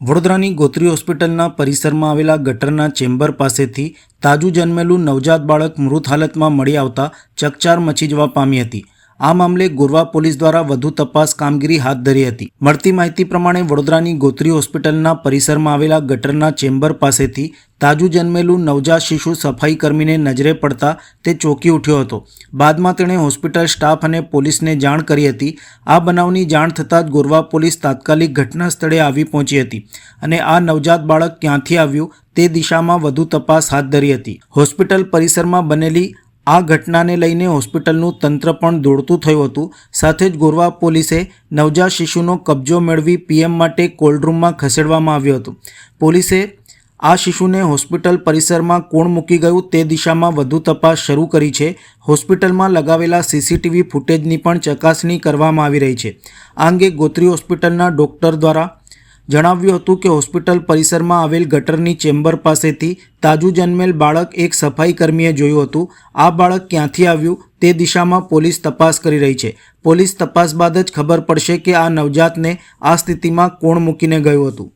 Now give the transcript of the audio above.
વડોદરાની ગોત્રી હોસ્પિટલના પરિસરમાં આવેલા ગટરના ચેમ્બર પાસેથી તાજું જન્મેલું નવજાત બાળક મૃત હાલતમાં મળી આવતા ચકચાર મચી જવા પામી હતી. આ મામલે ગોરવા પોલીસ દ્વારા વધુ તપાસ કામગીરી હાથ ધરી હતી. મળતી માહિતી પ્રમાણે વડોદરાની ગોત્રી હોસ્પિટલના પરિસરમાં આવેલા ગટરના ચેમ્બર પાસેથી તાજું જન્મેલું નવજાત શિશુ સફાઈ કર્મીને નજરે પડતા તે ચોંકી ઉઠ્યો હતો. બાદમાં તેણે હોસ્પિટલ સ્ટાફ અને પોલીસને જાણ કરી હતી. આ બનાવની જાણ થતાં જ ગોરવા પોલીસ તાત્કાલિક ઘટના સ્થળે આવી પહોંચી હતી અને આ નવજાત બાળક ક્યાંથી આવ્યું તે દિશામાં વધુ તપાસ હાથ ધરી હતી. હોસ્પિટલ પરિસરમાં બનેલી આ ઘટનાને લઈને હોસ્પિટલનું તંત્ર પણ દોડતું થયું હતું. સાથે જ ગોરવા પોલીસે નવજાત શિશુનો કબજો મેળવી પીએમ માટે કોલ્ડરૂમમાં ખસેડવામાં આવ્યો હતો. પોલીસે આ શિશુને હોસ્પિટલ પરિસરમાં કોણ મૂકી ગયું તે દિશામાં વધુ તપાસ શરૂ કરી છે. હોસ્પિટલમાં લગાવેલા સીસીટીવી ફૂટેજની પણ ચકાસણી કરવામાં આવી રહી છે. આ અંગે ગોત્રી હોસ્પિટલના ડોક્ટર દ્વારા જણાવ્યું હતું કે હોસ્પિટલ પરિસરમાં આવેલ ગટરની ચેમ્બર પાસેથી તાજું જન્મેલ બાળક એક સફાઈ કર્મીએ જોયું હતું. આ બાળક ક્યાંથી આવ્યું તે દિશામાં પોલીસ તપાસ કરી રહી છે. પોલીસ તપાસ બાદ જ ખબર પડશે કે આ નવજાતને આ સ્થિતિમાં કોણ મૂકીને ગયું હતું.